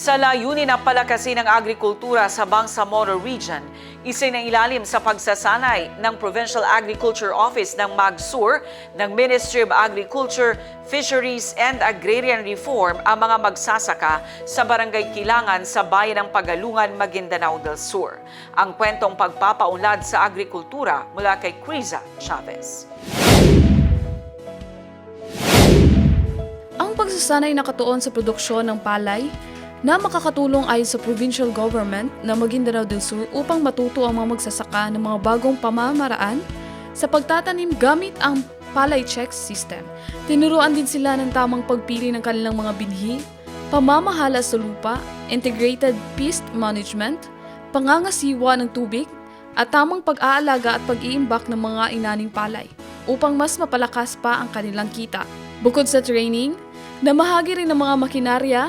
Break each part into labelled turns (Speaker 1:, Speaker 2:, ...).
Speaker 1: Sa layunin na palakasin ang agrikultura sa Bangsamoro Region, isinailalim sa pagsasanay ng Provincial Agriculture Office ng MAGSUR ng Ministry of Agriculture, Fisheries and Agrarian Reform ang mga magsasaka sa Barangay Kilangan sa Bayan ng Pagalungan, Maguindanao del Sur. Ang kwentong pagpapaunlad sa agrikultura mula kay Criza Chavez.
Speaker 2: Ang pagsasanay nakatuon sa produksyon ng palay na makakatulong ayon sa provincial government na Maguindanao del Sur upang matuto ang mga magsasaka ng mga bagong pamamaraan sa pagtatanim gamit ang palay check system. Tinuruan din sila ng tamang pagpili ng kanilang mga binhi, pamamahala sa lupa, integrated pest management, pangangasiwa ng tubig, at tamang pag-aalaga at pag-iimbak ng mga inaning palay upang mas mapalakas pa ang kanilang kita. Bukod sa training, namahagi rin ng mga makinarya,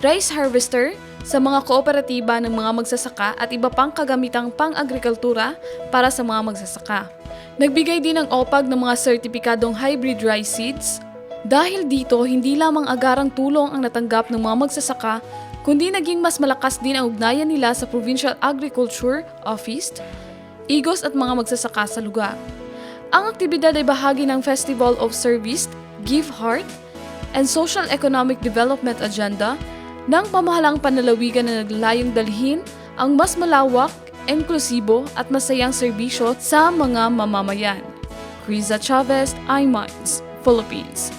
Speaker 2: rice harvester, sa mga kooperatiba ng mga magsasaka at iba pang kagamitang pang-agrikultura para sa mga magsasaka. Nagbigay din ng OPAG ng mga sertipikadong hybrid rice seeds. Dahil dito, hindi lamang agarang tulong ang natanggap ng mga magsasaka, kundi naging mas malakas din ang ugnayan nila sa Provincial Agriculture Office, IGOS at mga magsasaka sa lugar. Ang aktibidad ay bahagi ng Festival of Service, Give Heart, and Social Economic Development Agenda ng pamahalang panlalawigan na naglalayong dalhin ang mas malawak, inklusibo at masayang serbisyo sa mga mamamayan. Criza Chavez, iMinds, Philippines.